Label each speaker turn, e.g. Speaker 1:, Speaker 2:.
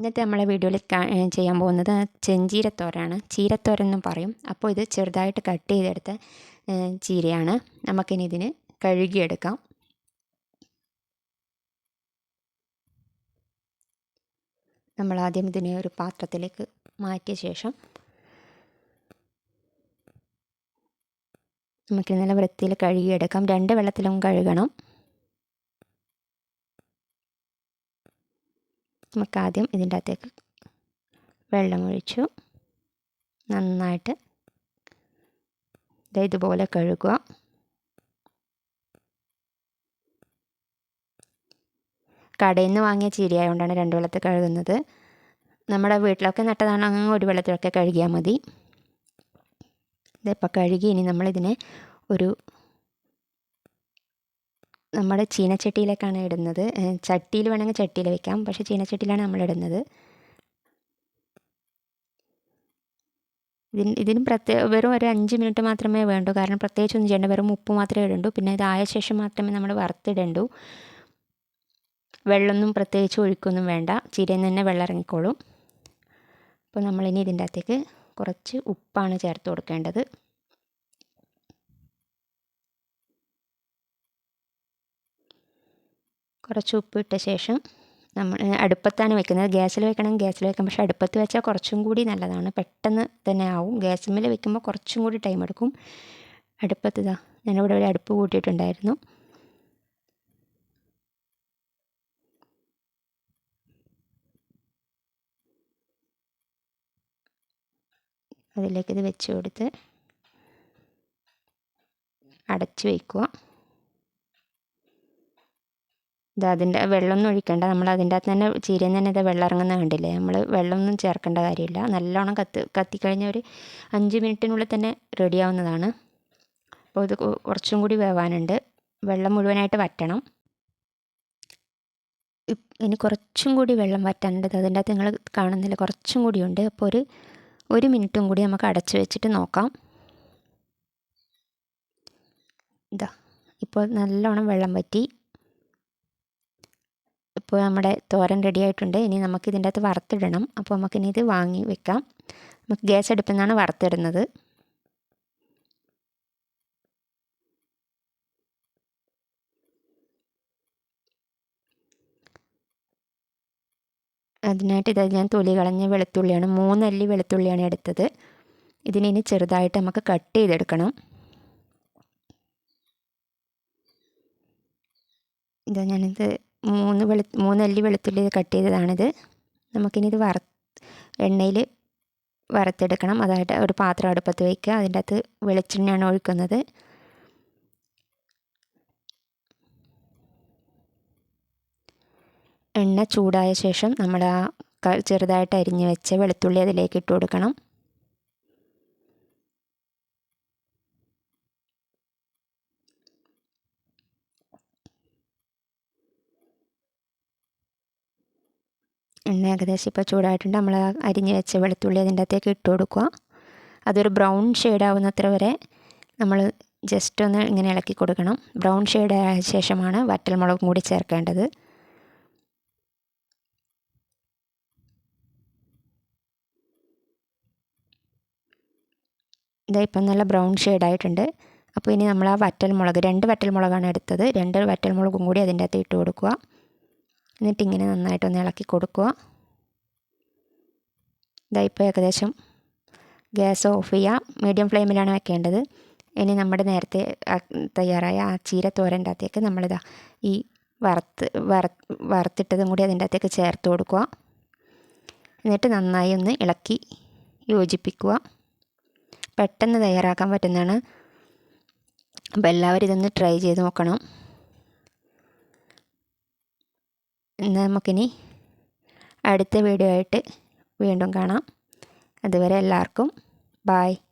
Speaker 1: ഇന്നത്തെ നമ്മളെ വീഡിയോയിൽ ചെയ്യാൻ പോകുന്നത് ചെഞ്ചീരത്തോരാണ്. ചീരത്തോരൻ എന്നും പറയും. അപ്പോൾ ഇത് ചെറുതായിട്ട് കട്ട് ചെയ്തെടുത്ത ചീരയാണ്. നമുക്കിനി ഇതിന് കഴുകിയെടുക്കാം. നമ്മൾ ആദ്യം ഇതിനെ ഒരു പാത്രത്തിലേക്ക് മാറ്റിയ ശേഷം നമുക്കിന്നലെ നല്ല വൃത്തിയിൽ കഴുകിയെടുക്കാം. രണ്ട് വെള്ളത്തിലും കഴുകണം. നമുക്ക് ആദ്യം ഇതിന്റെ അകത്തേക്ക് വെള്ളം ഒഴിച്ചു. നന്നായിട്ട് ഇതുപോലെ കഴുകുക. കടയിൽ നിന്ന് വാങ്ങിയ ചീരയായതുകൊണ്ടാണ് രണ്ട് വെള്ളത്തിൽ കഴുകുന്നത്. നമ്മുടെ വീട്ടിലൊക്കെ നട്ടതാണെങ്കിൽ ഒരു വെള്ളത്തിലൊക്കെ കഴുകിയാൽ മതി. ഇതിപ്പോൾ കഴുകി ഇനി നമ്മളിതിനെ ഒരു നമ്മുടെ ചീനച്ചട്ടിയിലേക്കാണ് ഇടുന്നത്. ചട്ടിയിൽ വേണമെങ്കിൽ ചട്ടിയിൽ വെക്കാം. പക്ഷേ ചീനച്ചട്ടിയിലാണ് നമ്മൾ ഇടുന്നത്. ഇതിന് ഇതിന് പ്രത്യേക വെറും ഒരു അഞ്ച് മിനിറ്റ് മാത്രമേ വേണ്ടൂ. കാരണം പ്രത്യേകിച്ച് ഒന്നും ചെയ്യേണ്ട. വെറും ഉപ്പ് മാത്രമേ ഇടണ്ടൂ. പിന്നെ ഇതായ ശേഷം മാത്രമേ നമ്മൾ വറുത്തിടണ്ടൂ. വെള്ളമൊന്നും പ്രത്യേകിച്ച് ഒഴിക്കൊന്നും വേണ്ട. ചീരയിൽ നിന്ന് തന്നെ വെള്ളം ഇറങ്ങിക്കോളും. അപ്പോൾ നമ്മളിനി ഇതിന്റെ അകത്തേക്ക് കുറച്ച് ഉപ്പാണ് ചേർത്ത് കൊടുക്കേണ്ടത്. കുറച്ച് ഉപ്പ് ഇട്ട ശേഷം നമ്മൾ അടുപ്പത്താണ് വെക്കുന്നത്. ഗ്യാസിൽ വെക്കണമെങ്കിൽ ഗ്യാസിൽ വെക്കാം പക്ഷേ അടുപ്പത്ത് വെച്ചാൽ കുറച്ചും കൂടി നല്ലതാണ്. പെട്ടെന്ന് തന്നെ ആവും. ഗ്യാസിൽ വെക്കുമ്പോൾ കുറച്ചും കൂടി ടൈം എടുക്കും. അടുപ്പത്ത് ഇതാ ഞാനിവിടെ ഒരു അടുപ്പ് കൂട്ടിയിട്ടുണ്ടായിരുന്നു. അതിലേക്ക് ഇത് വെച്ച് കൊടുത്ത് അടച്ച് വയ്ക്കുക ഇത് അതിന്റെ വെള്ളമൊന്നും ഒഴിക്കണ്ട. നമ്മൾ അതിന്റെ അകത്ത് തന്നെ ചീരയിൽ തന്നെ ഇത് വെള്ളം ഇറങ്ങുന്ന കണ്ടില്ലേ? നമ്മൾ വെള്ളമൊന്നും ചേർക്കേണ്ട കാര്യമില്ല. നല്ലോണം കത്ത് കത്തിക്കഴിഞ്ഞാൽ ഒരു അഞ്ച് മിനിറ്റിനുള്ളിൽ തന്നെ റെഡിയാവുന്നതാണ് അപ്പോൾ ഇത് കുറച്ചും കൂടി വേവാനുണ്ട്. വെള്ളം മുഴുവനായിട്ട് വറ്റണം. ഇനി കുറച്ചും കൂടി വെള്ളം വറ്റാനുണ്ട്. അതിന്റെ അകത്ത് നിങ്ങൾ കാണുന്നില്ല കുറച്ചും കൂടി ഉണ്ട്. അപ്പോൾ ഒരു ഒരു മിനിറ്റും കൂടി നമുക്ക് അടച്ചു വെച്ചിട്ട് നോക്കാം. ഇതാ ഇപ്പോൾ നല്ലോണം വെള്ളം വറ്റി. ഇപ്പോൾ നമ്മുടെ തോരൻ റെഡി ആയിട്ടുണ്ട്. ഇനി നമുക്ക് ഇതിന്റെ അകത്ത് വറുത്തിടണം. അപ്പോൾ നമുക്കിനി ഇത് വാങ്ങി വെക്കാം. നമുക്ക് ഗ്യാസ് അടുപ്പിൽ നിന്നാണ് വറുത്തിടുന്നത്. അതിനായിട്ട് ഇത് ഞാൻ തൊലി കളഞ്ഞ വെളുത്തുള്ളിയാണ് മൂന്നല്ലി വെളുത്തുള്ളിയാണ് എടുത്തത്. ഇതിനി ചെറുതായിട്ട് നമുക്ക് കട്ട് ചെയ്തെടുക്കണം. ഇതാ ഞാനിത് മൂന്ന് വെളു മൂന്നല്ലി വെളുത്തുള്ളി കട്ട് ചെയ്തതാണിത്. നമുക്കിനി ഇത് വറ എണ്ണയിൽ വറുത്തെടുക്കണം. അതായിട്ട് ഒരു പാത്രം അടുപ്പത്ത് വയ്ക്കുക അതിന്റെ അകത്ത് വെളിച്ചെണ്ണയാണ് ഒഴിക്കുന്നത്. എണ്ണ ചൂടായ ശേഷം നമ്മൾ ആ ചെറുതായിട്ട് അരിഞ്ഞു വെച്ച വെളുത്തുള്ളി അതിലേക്ക് ഇട്ട് കൊടുക്കണം. എണ്ണ ഏകദേശം ഇപ്പോൾ ചൂടായിട്ടുണ്ട്. നമ്മൾ അരിഞ്ഞ് വെച്ച വെളുത്തുള്ളി അതിന്റെ അകത്തേക്ക് ഇട്ട് കൊടുക്കുക. അതൊരു ബ്രൗൺ ഷെയ്ഡ് ആവുന്നത്ര വരെ നമ്മൾ ജസ്റ്റ് ഒന്ന് ഇങ്ങനെ ഇളക്കി കൊടുക്കണം. ബ്രൗൺ ഷെയ്ഡ് ആയ ശേഷമാണ് വറ്റൽമുളകും കൂടി ചേർക്കേണ്ടത്. ഇതാ ഇപ്പം നല്ല ബ്രൗൺ ഷെയ്ഡായിട്ടുണ്ട് അപ്പോൾ ഇനി നമ്മൾ ആ വറ്റൽമുളക് രണ്ട് വറ്റൽമുളകാണ് എടുത്തത്. രണ്ട് വറ്റൽമുളകും കൂടി അതിന്റെ അകത്ത് ഇട്ട് കൊടുക്കുക. എന്നിട്ട് ഇങ്ങനെ നന്നായിട്ടൊന്ന് ഇളക്കി കൊടുക്കുക. ഇതായിപ്പോൾ ഏകദേശം ഗ്യാസ് ഓഫ് ചെയ്യുക മീഡിയം ഫ്ലെയിമിലാണ് വെക്കേണ്ടത്. ഇനി നമ്മുടെ നേരത്തെ തയ്യാറായ ആ ചീര തോരന്റെ അകത്തേക്ക് നമ്മളിതാ ഈ വറുത്ത് വറ വറുത്തിട്ടതും കൂടി അതിന്റെ അകത്തേക്ക് ചേർത്ത് കൊടുക്കുക. എന്നിട്ട് നന്നായി ഒന്ന് ഇളക്കി യോജിപ്പിക്കുക. പെട്ടെന്ന് തയ്യാറാക്കാൻ പറ്റുന്നതാണ്. അപ്പോൾ എല്ലാവരും ഇതൊന്ന് ട്രൈ ചെയ്ത് നോക്കണം. നമുക്കിനി അടുത്ത വീഡിയോ ആയിട്ട് വീണ്ടും കാണാം. അതുവരെ എല്ലാവർക്കും ബായ്.